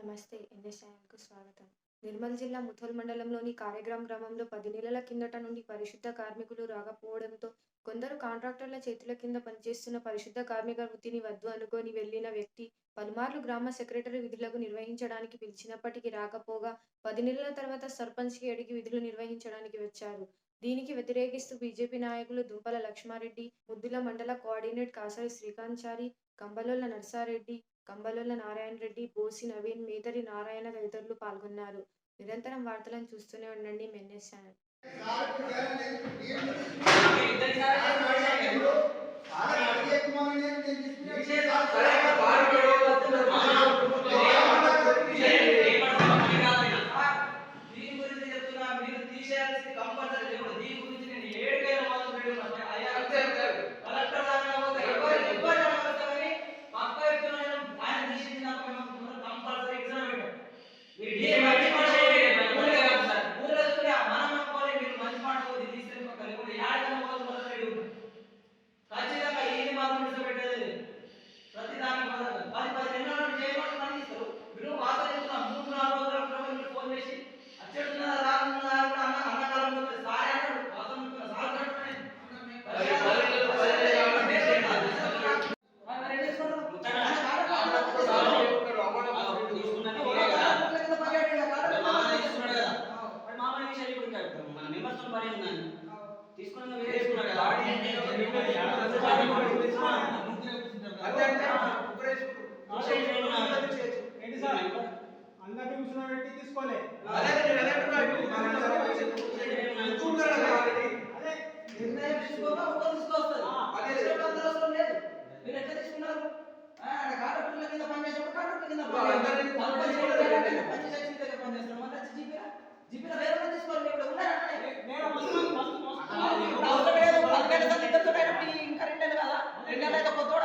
నమస్తే ఎన్ఎస్ఐఎన్కు స్వాగతం. నిర్మల్ జిల్లా ముథోల్ మండలంలోని కార్యగ్రామ్ గ్రామంలో పది నెలల కిందట నుండి పరిశుద్ధ కార్మికులు రాకపోవడంతో కొందరు కాంట్రాక్టర్ల చేతుల కింద పనిచేస్తున్న పరిశుద్ధ కార్మిక వృత్తిని వద్దు అనుకొని వెళ్ళిన వ్యక్తి పలుమార్లు గ్రామ సెక్రటరీ విధులకు నిర్వహించడానికి పిలిచినప్పటికీ రాకపోగా పది నెలల తర్వాత సర్పంచ్కి అడిగి విధులు నిర్వహించడానికి వచ్చారు. దీనికి వ్యతిరేకిస్తూ బీజేపీ నాయకులు దుంపల లక్ష్మారెడ్డి ముద్దుల మండల కోఆర్డినేట్ కాసరి శ్రీకాంత్ చారి కంబలోల నర్సారెడ్డి కంబలోల నారాయణ రెడ్డి బోసి నవీన్ మేదరి నారాయణ తదితరులు పాల్గొన్నారు. నిరంతరం వార్తలను చూస్తూనే ఉండండి. మెన్ఎస్ ఛానల్. కంపల్సరీ తీసుకున్నాక వేరే తీసుకున్నారు కదా. ఏంటి సార్? అందరినీ కూర్చోబెట్టి తీసుకోలే. అదే నేను అదే. అంటున్నా. అదే నిర్ణయం తీసుకోక ఒక్క తీసుకొస్తారు. అదే. అందరూ అవసరం లేదు మీరు తీసుకున్నారు? Roberto Cotor.